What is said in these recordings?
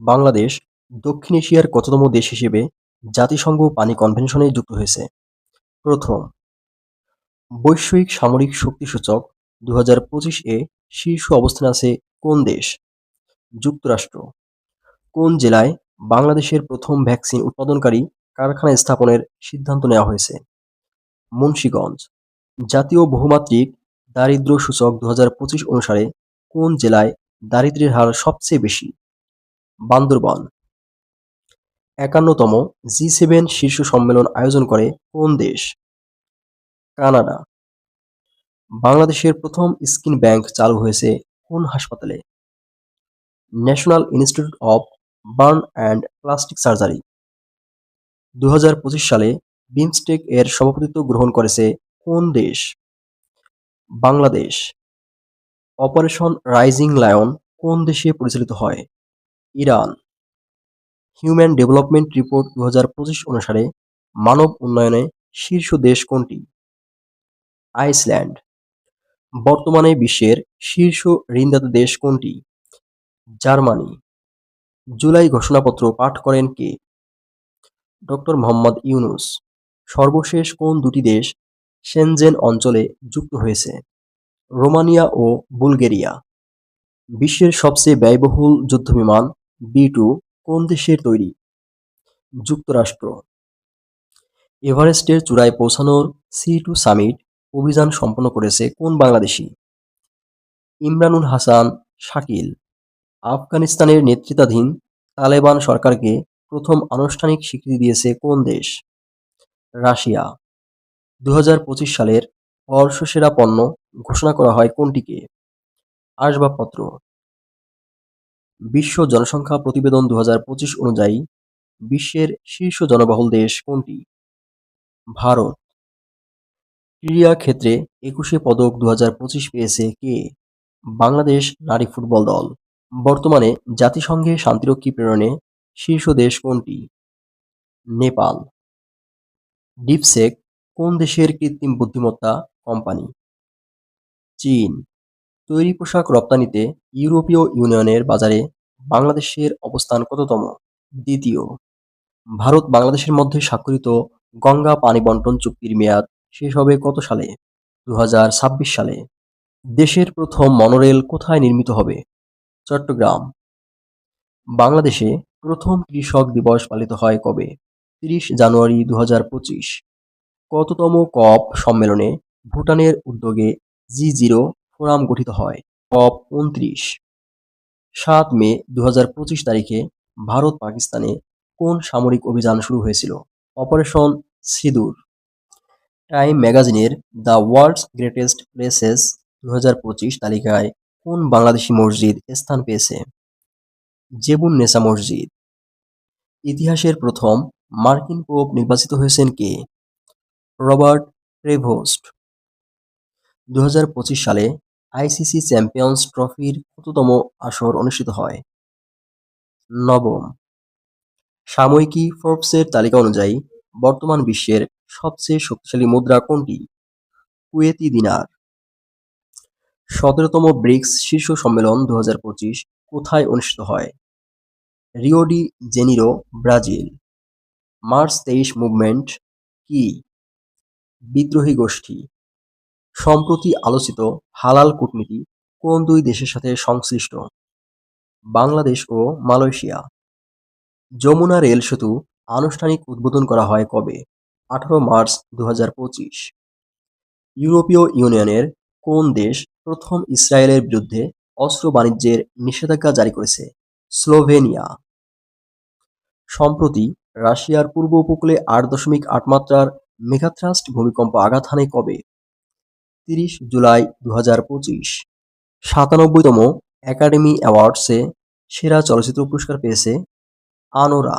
বাংলাদেশ দক্ষিণ এশিয়ার কততম দেশ হিসেবে জাতিসংঘ পানি কনভেনশনে যুক্ত হয়েছে। প্রথম, বৈশ্বিক সামরিক শক্তি সূচক দু হাজার পঁচিশ এ শীর্ষ অবস্থানে আছে কোন দেশ? যুক্তরাষ্ট্র, কোন জেলায় বাংলাদেশের প্রথম ভ্যাকসিন উৎপাদনকারী কারখানা স্থাপনের সিদ্ধান্ত নেওয়া হয়েছে? মুন্সীগঞ্জ, জাতীয় বহুমাত্রিক দারিদ্র সূচক দু হাজার পঁচিশ অনুসারে কোন জেলায় দারিদ্র্যের হার সবচেয়ে বেশি? বান্দরবান। একান্নতম জি সেভেন শীর্ষ সম্মেলন আয়োজন করে কোন দেশ? কানাডা। বাংলাদেশের প্রথম স্কিন ব্যাংক চালু হয়েছে কোন হাসপাতালে? National institute of burn and plastic surgery. দু হাজার পঁচিশ সালে বিমস্টেক এর সভাপতিত্ব গ্রহণ করেছে কোন দেশ? বাংলাদেশ। অপারেশন রাইজিং লায়ন কোন দেশে পরিচালিত হয়? ইরান। হিউম্যান ডেভেলপমেন্ট রিপোর্ট দু হাজার পঁচিশ অনুসারে মানব উন্নয়নে শীর্ষ দেশ কোনটি? আইসল্যান্ড বর্তমানে বিশ্বের শীর্ষ ঋণদাতা দেশ কোনটি? জার্মানি। জুলাই ঘোষণাপত্র পাঠ করেন কে? ডক্টর মোহাম্মদ ইউনুস। সর্বশেষ কোন দুটি দেশ সেনজেন অঞ্চলে যুক্ত হয়েছে? রোমানিয়া ও বুলগেরিয়া। বিশ্বের সবচেয়ে ব্যয়বহুল যুদ্ধবিমান বি টু কোন দেশের তৈরি? যুক্তরাষ্ট্র। এভারেস্টের চূড়ায় পৌঁছানোর সি টু সামিট অভিযান সম্পন্ন করেছে কোন বাংলাদেশি? ইমরানুল হাসান, শাকিল। আফগানিস্তানের নেতৃত্বাধীন তালেবান সরকারকে প্রথম আনুষ্ঠানিক স্বীকৃতি দিয়েছে কোন দেশ? রাশিয়া। দু হাজার পঁচিশ সালের বর্ষসেরা পণ্য ঘোষণা করা হয় কোনটিকে? আসবাবপত্র। বিশ্ব জনসংখ্যা প্রতিবেদন দু হাজার পঁচিশ অনুযায়ী বিশ্বের শীর্ষ জনবহুল দেশ কোনটি? ভারত। ক্রীড়া ক্ষেত্রে একুশে পদক দু হাজার পঁচিশ পেয়েছে কে? বাংলাদেশ নারী ফুটবল দল। বর্তমানে জাতিসংঘে শান্তিরক্ষী প্রেরণে শীর্ষ দেশ কোনটি? নেপাল। ডিপসেক কোন দেশের কৃত্রিম বুদ্ধিমত্তা কোম্পানি? চীন। তৈরি পোশাক রপ্তানিতে ইউরোপীয় ইউনিয়নের বাজারে বাংলাদেশের অবস্থান কততম? দ্বিতীয়, ভারত বাংলাদেশের মধ্যে স্বাক্ষরিত গঙ্গা পানি বন্টন চুক্তির মেয়াদ শেষ হবে কত সালে? দু হাজার ছাব্বিশ সালে। দেশের প্রথম মনোরেল কোথায় নির্মিত হবে? চট্টগ্রাম। বাংলাদেশে প্রথম কৃষক দিবস পালিত হয় কবে? তিরিশ জানুয়ারি দু হাজার পঁচিশ। কততম কপ সম্মেলনে ভুটানের উদ্যোগে জি জিরো ফোরাম গঠিত হয়। কপ উনত্রিশ সাত মে দু হাজার পঁচিশ তারিখে ভারত পাকিস্তানে কোন সামরিক অভিযান শুরু হয়েছিল? অপারেশন সিঁদুর। টাইম ম্যাগাজিনের দ্য ওয়ার্ল্ডস গ্রেটেস্ট প্লেসেস দু হাজার পঁচিশ তালিকায় কোন বাংলাদেশি মসজিদ স্থান পেয়েছে? জেবুন নেসা মসজিদ। ইতিহাসের প্রথম মার্কিন পোপ নির্বাচিত হয়েছেন কে? রবার্ট প্রেভোস্ট। দু সালে আইসিসি চ্যাম্পিয়ন্স ট্রফির কততম আসর অনুষ্ঠিত হয়। নবম। সাময়িকী ফোর্বসের তালিকা অনুযায়ী, বর্তমান বিশ্বের সবচেয়ে শক্তিশালী মুদ্রা কোনটি? Kuwaiti dinar. সতেরোতম ব্রিক্স শীর্ষ সম্মেলন দু হাজার পঁচিশ কোথায় অনুষ্ঠিত হয়? Rio de Janeiro, Brazil. March তেইশ মুভমেন্ট কি? বিদ্রোহী গোষ্ঠী। সম্প্রতি আলোচিত হালাল কূটনীতি কোন দুই দেশের সাথে সংশ্লিষ্ট? বাংলাদেশ ও মালয়েশিয়া। যমুনা রেল সেতু আনুষ্ঠানিক উদ্বোধন করা হয় কবে? আঠারো মার্চ দু হাজার পঁচিশ। ইউরোপীয় ইউনিয়নের কোন দেশ প্রথম ইসরায়েলের বিরুদ্ধে অস্ত্র বাণিজ্যের নিষেধাজ্ঞা জারি করেছে? স্লোভেনিয়া। সম্প্রতি রাশিয়ার পূর্ব উপকূলে আট দশমিক আট মাত্রার মেঘাথ্রাস্ট ভূমিকম্প আঘাত হানে কবে? তিরিশ জুলাই দু হাজার পঁচিশ। সাতানব্বইতম একাডেমি অ্যাওয়ার্ডসে সেরা চলচ্চিত্র পুরস্কার পেয়েছে আনোরা।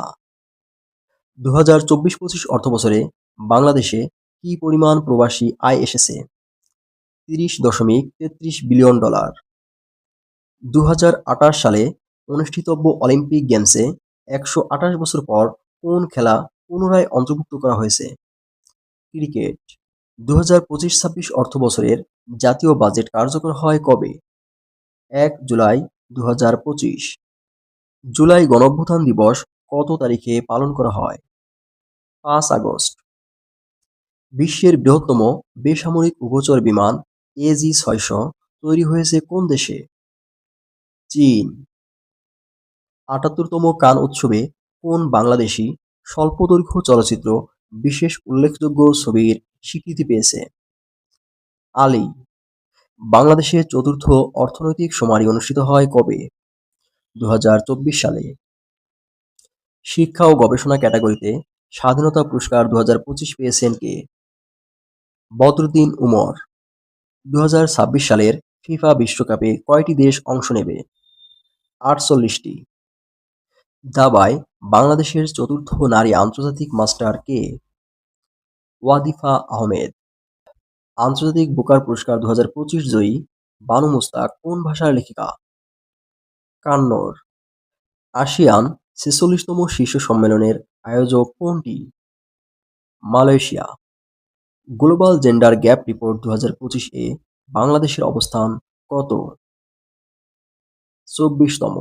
দু হাজার চব্বিশ পঁচিশ অর্থবছরে বাংলাদেশে কি পরিমাণ প্রবাসী আয় এসেছে? তিরিশ দশমিক তেত্রিশ বিলিয়ন ডলার। দু হাজার আঠাশ সালে অনুষ্ঠিতব্য অলিম্পিক গেমসে একশো আঠাশ বছর পর কোন খেলা পুনরায় অন্তর্ভুক্ত করা হয়েছে? ক্রিকেট। দু হাজার পঁচিশ ছাব্বিশ অর্থ বছরের জাতীয় বাজেট কার্যকর হয় কবে? এক জুলাই দু হাজার পঁচিশ। জুলাই গণঅভ্যুত্থান দিবস কত তারিখে পালন করা হয়? পাঁচ আগস্ট। বিশ্বের বৃহত্তম বেসামরিক উভচর বিমান এজি ছয়শো তৈরি হয়েছে কোন দেশে? চীন। আটাত্তরতম কান উৎসবে কোন বাংলাদেশি স্বল্পদৈর্ঘ্য চলচ্চিত্র বিশেষ উল্লেখযোগ্য ছবির স্বীকৃতি পেয়েছে। আলী, বাংলাদেশের চতুর্থ অর্থনৈতিক সমারি অনুষ্ঠিত হয় কবে? দু হাজার চব্বিশ সালে। শিক্ষা ও গবেষণা ক্যাটাগরিতে স্বাধীনতা পুরস্কার দু পেয়েছেন কে? বদরুদ্দিন উমর। দু হাজার ছাব্বিশ সালের ফিফা বিশ্বকাপে কয়টি দেশ অংশ নেবে? আটচল্লিশটি। দাবায় বাংলাদেশের চতুর্থ নারী আন্তর্জাতিক মাস্টার কে? ওয়াদিফা আহমেদ। আন্তর্জাতিক বুকার পুরস্কার দুহাজার পঁচিশ জয়ী বানু মুস্তাক, কোন ভাষার লেখিকা? কান্নড়। আসিয়ান, ছেচল্লিশতম শীর্ষ সম্মেলনের আয়োজক কোনটি? Malaysia. Global gender gap report দু এ বাংলাদেশের অবস্থান কত? চব্বিশতম।